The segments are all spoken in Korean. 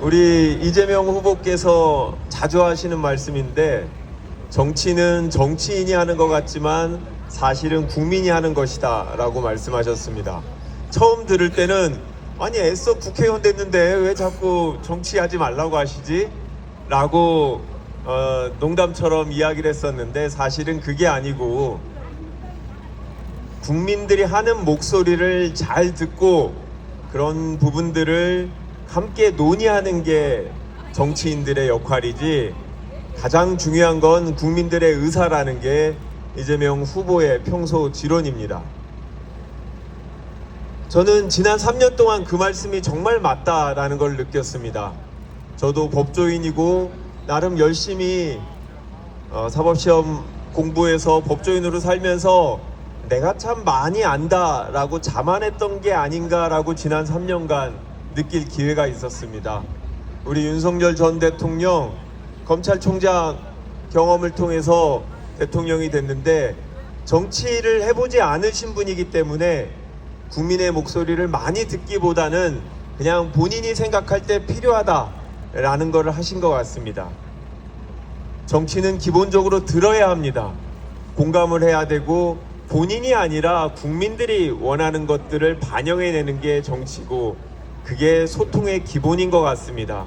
우리 이재명 후보께서 자주 하시는 말씀인데 정치는 정치인이 하는 것 같지만 사실은 국민이 하는 것이다 라고 말씀하셨습니다. 처음 들을 때는 아니 애써 국회의원 됐는데 왜 자꾸 정치하지 말라고 하시지? 라고 어, 농담처럼 이야기를 했었는데 사실은 그게 아니고 국민들이 하는 목소리를 잘 듣고 그런 부분들을 함께 논의하는 게 정치인들의 역할이지 가장 중요한 건 국민들의 의사라는 게 이재명 후보의 평소 지론입니다. 저는 지난 3년 동안 그 말씀이 정말 맞다라는 걸 느꼈습니다. 저도 법조인이고 나름 열심히 어, 사법시험 공부해서 법조인으로 살면서 내가 참 많이 안다라고 자만했던 게 아닌가라고 지난 3년간 느낄 기회가 있었습니다. 우리 윤석열 전 대통령 검찰총장 경험을 통해서 대통령이 됐는데 정치를 해보지 않으신 분이기 때문에 국민의 목소리를 많이 듣기보다는 그냥 본인이 생각할 때 필요하다라는 것을 하신 것 같습니다. 정치는 기본적으로 들어야 합니다. 공감을 해야 되고 본인이 아니라 국민들이 원하는 것들을 반영해내는 게 정치고 그게 소통의 기본인 것 같습니다.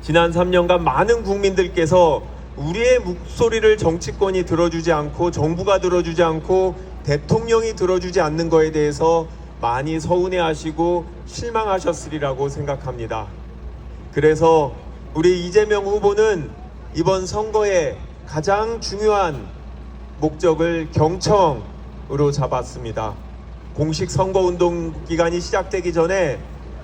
지난 3년간 많은 국민들께서 우리의 목소리를 정치권이 들어주지 않고 정부가 들어주지 않고 대통령이 들어주지 않는 거에 대해서 많이 서운해하시고 실망하셨으리라고 생각합니다. 그래서 우리 이재명 후보는 이번 선거에 가장 중요한 목적을 경청으로 잡았습니다. 공식 선거운동 기간이 시작되기 전에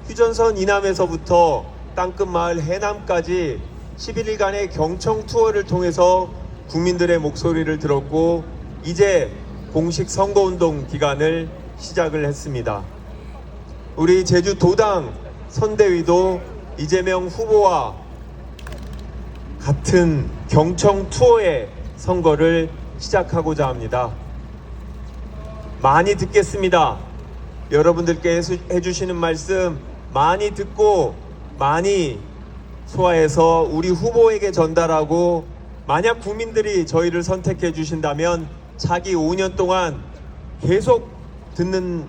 휴전선 이남에서부터 땅끝마을 해남까지 11일간의 경청 투어를 통해서 국민들의 목소리를 들었고 이제 공식 선거운동 기간을 시작을 했습니다. 우리 제주 도당 선대위도 이재명 후보와 같은 경청 투어의 선거를 시작하고자 합니다. 많이 듣겠습니다. 여러분들께 해주시는 말씀 많이 듣고 많이 소화해서 우리 후보에게 전달하고 만약 국민들이 저희를 선택해 주신다면 차기 5년 동안 계속 듣는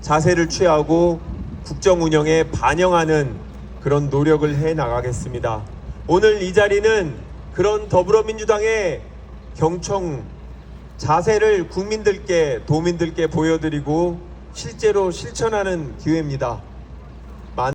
자세를 취하고 국정 운영에 반영하는 그런 노력을 해 나가겠습니다. 오늘 이 자리는 그런 더불어민주당의 경청 자세를 국민들께 도민들께 보여드리고 실제로 실천하는 기회입니다.